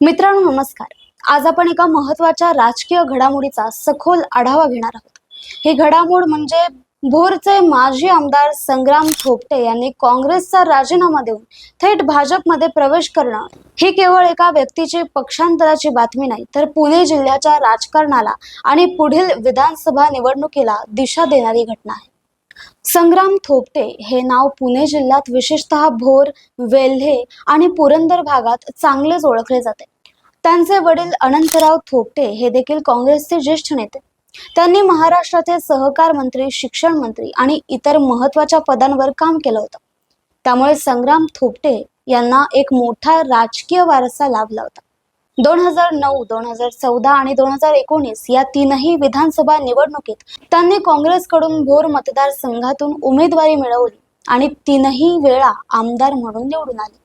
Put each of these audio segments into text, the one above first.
मित्रांनो नमस्कार. आज आपण एका महत्त्वाच्या राजकीय घडामोडीचा सखोल आढावा घेणार आहोत. ही घडामोड म्हणजे भोरचे माजी आमदार संग्राम थोपटे यांनी काँग्रेसचा राजीनामा देऊन थेट भाजपमध्ये प्रवेश करणं ही केवळ एका व्यक्तीची पक्षांतराची बातमी नाही तर पुणे जिल्ह्याच्या राजकारणाला आणि पुढील विधानसभा निवडणुकीला दिशा देणारी घटना आहे. संग्राम थोपटे हे नाव पुणे जिल्ह्यात विशेषतः भोर वेल्हे आणि पुरंदर भागात चांगलेच ओळखले जाते. त्यांचे वडील अनंतराव थोपटे हे देखील काँग्रेसचे ज्येष्ठ नेते. त्यांनी महाराष्ट्राचे सहकार मंत्री शिक्षण मंत्री आणि इतर महत्त्वाच्या पदांवर काम केलं होतं. त्यामुळे संग्राम थोपटे यांना एक मोठा राजकीय वारसा लाभला होता. दोन हजार नऊ दोन हजार चौदा आणि दोन हजार एकोणीस या तीनही विधानसभा निवडणुकीत त्यांनी काँग्रेसकडून भोर मतदारसंघातून उमेदवारी मिळवली आणि तीनही वेळा आमदार म्हणून निवडून आले.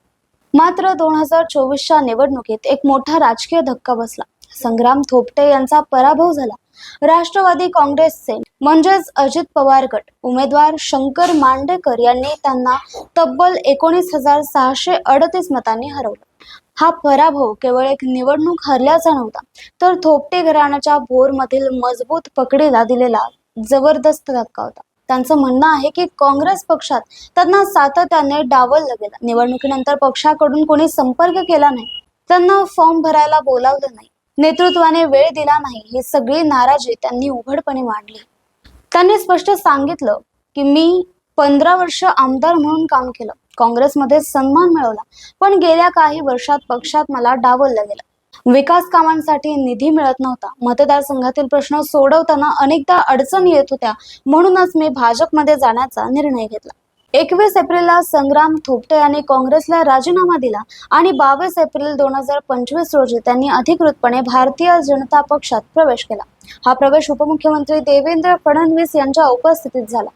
मात्र दोन हजार चोवीसच्या निवडणुकीत एक मोठा राजकीय धक्का बसला. संग्राम थोपटे यांचा पराभव झाला. राष्ट्रवादी काँग्रेसचे म्हणजेच अजित पवार गट उमेदवार शंकर मांडेकर यांनी त्यांना तब्बल एकोणीस हजार सहाशे अडतीस मतांनी हरवलं. हा पराभव केवळ एक निवडणूक हरल्याचा नव्हता तर थोपटे घराण्याच्या भोरमधील मजबूत पकडीला दिलेला जबरदस्त धक्का होता. त्यांचं म्हणणं आहे की काँग्रेस पक्षात त्यांना सातत्याने डावललं गेलं निवडणुकीनंतर पक्षाकडून कोणी संपर्क केला नाही. त्यांना फॉर्म भरायला बोलावलं नाही. नेतृत्वाने वेळ दिला नाही ही सगळी नाराजी त्यांनी उघडपणे मांडली. त्यांनी स्पष्ट सांगितलं की मी पंधरा वर्ष आमदार म्हणून काम केलं. काँग्रेसमध्ये सन्मान मिळवला पण गेल्या काही वर्षात पक्षात मला डावललं गेलं. विकास कामांसाठी निधी मिळत नव्हता. मतदारसंघातील प्रश्न सोडवताना अनेकदा अडचणी येत होत्या म्हणूनच मी भाजपमध्ये जाण्याचा निर्णय घेतला. एकवीस एप्रिलला संग्राम थोपटे यांनी काँग्रेसला राजीनामा दिला आणि बावीस एप्रिल दोन हजार पंचवीस रोजी त्यांनी अधिकृतपणे भारतीय जनता पक्षात प्रवेश केला. हा प्रवेश उपमुख्यमंत्री देवेंद्र फडणवीस यांच्या उपस्थितीत झाला.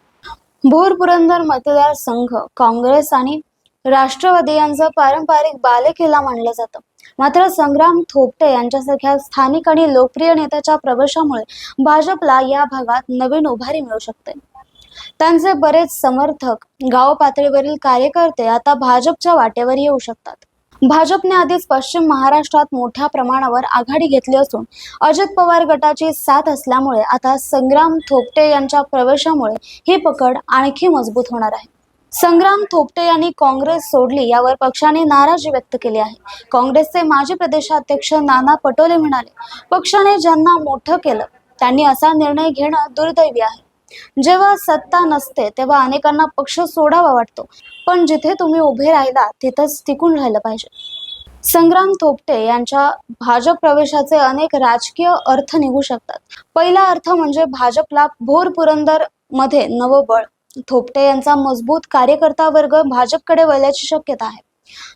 भोर पुरंदर मतदारसंघ काँग्रेस आणि राष्ट्रवादी यांचं पारंपरिक बालेकिल्ला मानलं जातं. मात्र संग्राम थोपटे यांच्यासारख्या स्थानिक आणि लोकप्रिय नेत्याच्या प्रवेशामुळे भाजपला या भागात नवीन उभारी मिळू शकते. त्यांचे बरेच समर्थक गाव पातळीवरील कार्यकर्ते आता भाजपच्या वाटेवर येऊ शकतात. भाजपने आधीच पश्चिम महाराष्ट्रात मोठ्या प्रमाणावर आघाडी घेतली असून अजित पवार गटाची साथ असल्यामुळे आता संग्राम थोपटे यांच्या प्रवेशामुळे ही पकड आणखी मजबूत होणार आहे. संग्राम थोपटे यांनी काँग्रेस सोडली यावर पक्षाने नाराजी व्यक्त केली आहे. काँग्रेसचे माजी प्रदेशाध्यक्ष नाना पटोले म्हणाले पक्षाने ज्यांना मोठं केलं त्यांनी असा निर्णय घेणं दुर्दैवी आहे. जेव्हा सत्ता नसते तेव्हा अनेकांना पक्ष सोडावा वाटतो. पण जिथे तुम्ही उभे राहिला तिथंच टिकून राहिलं पाहिजे. संग्राम थोपटे यांच्या भाजप प्रवेशाचे अनेक राजकीय अर्थ निघू शकतात. पहिला अर्थ म्हणजे भाजपला भोर पुरंदरमध्ये नवबळ. थोपटे यांचा मजबूत कार्यकर्ता वर्ग भाजपकडे वळल्याची शक्यता आहे.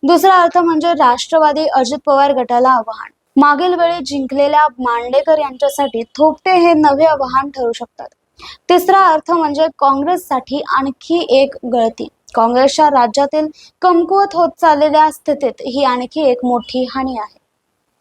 दुसरा अर्थ म्हणजे राष्ट्रवादी अजित पवार गटाला आव्हान. मागील वेळी जिंकलेल्या मांडेकर यांच्यासाठी थोपटे हे नवे आव्हान ठरू शकतात. तिसरा अर्थ म्हणजे काँग्रेससाठी आणखी एक गळती. काँग्रेसच्या राज्यातील कमकुवत होत चाललेल्या स्थितीत ही आणखी एक मोठी हानी आहे.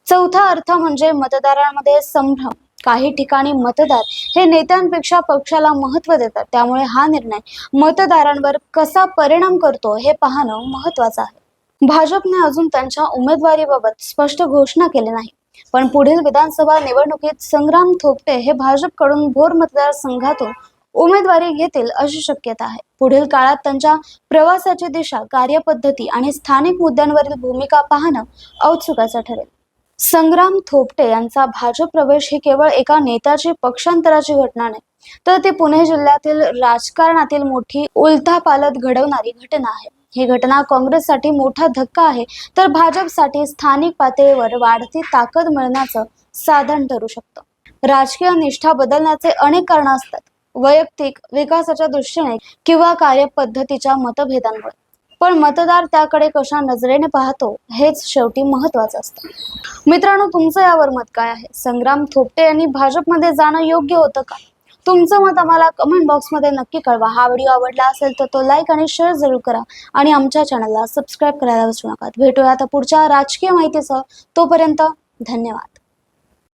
चौथा अर्थ म्हणजे मतदारांमध्ये संभ्रम. काही ठिकाणी मतदार हे नेत्यांपेक्षा पक्षाला महत्त्व देतात. त्यामुळे हा निर्णय मतदारांवर कसा परिणाम करतो हे पाहणं महत्वाचं आहे. भाजपने अजून त्यांच्या उमेदवारीबाबत स्पष्ट घोषणा केली नाही पण पुढील विधानसभा निवडणुकीत संग्राम थोपटे हे भाजपकडून भोर मतदारसंघातून उमेदवारी घेतील अशी शक्यता आहे. पुढील काळात त्यांच्या प्रवासाची दिशा कार्यपद्धती आणि स्थानिक मुद्द्यांवरील भूमिका पाहणं औत्सुकाचं ठरेल. संग्राम थोपटे यांचा भाजप प्रवेश ही केवळ एका नेत्याची पक्षांतराची घटना नाही तर ती पुणे जिल्ह्यातील राजकारणातील मोठी उलथापालत घडवणारी घटना आहे. ही घटना काँग्रेससाठी मोठा धक्का आहे. तर भाजपसाठी स्थानिक पातळीवर वाढती ताकद मिळण्याचं साधन ठरू शकतं. राजकीय निष्ठा बदलण्याचे अनेक कारण असतात. वैयक्तिक विकासाच्या दृष्टीने किंवा कार्यपद्धतीच्या मतभेदांमुळे पण मतदार त्याकडे कशा नजरेने पाहतो हेच शेवटी महत्वाचं असतं. मित्रांनो तुमचं यावर मत काय आहे? संग्राम थोपटे यांनी भाजपमध्ये जाणं योग्य होतं का? तुमचं मत आम्हाला कमेंट बॉक्समध्ये नक्की कळवा. हा व्हिडिओ आवडला असेल तर तो लाईक आणि शेअर जरूर करा. आणि आमच्या चॅनलला सबस्क्राईब करायला विसरू नका. भेटूया आता पुढच्या राजकीय माहितीसह. तोपर्यंत धन्यवाद.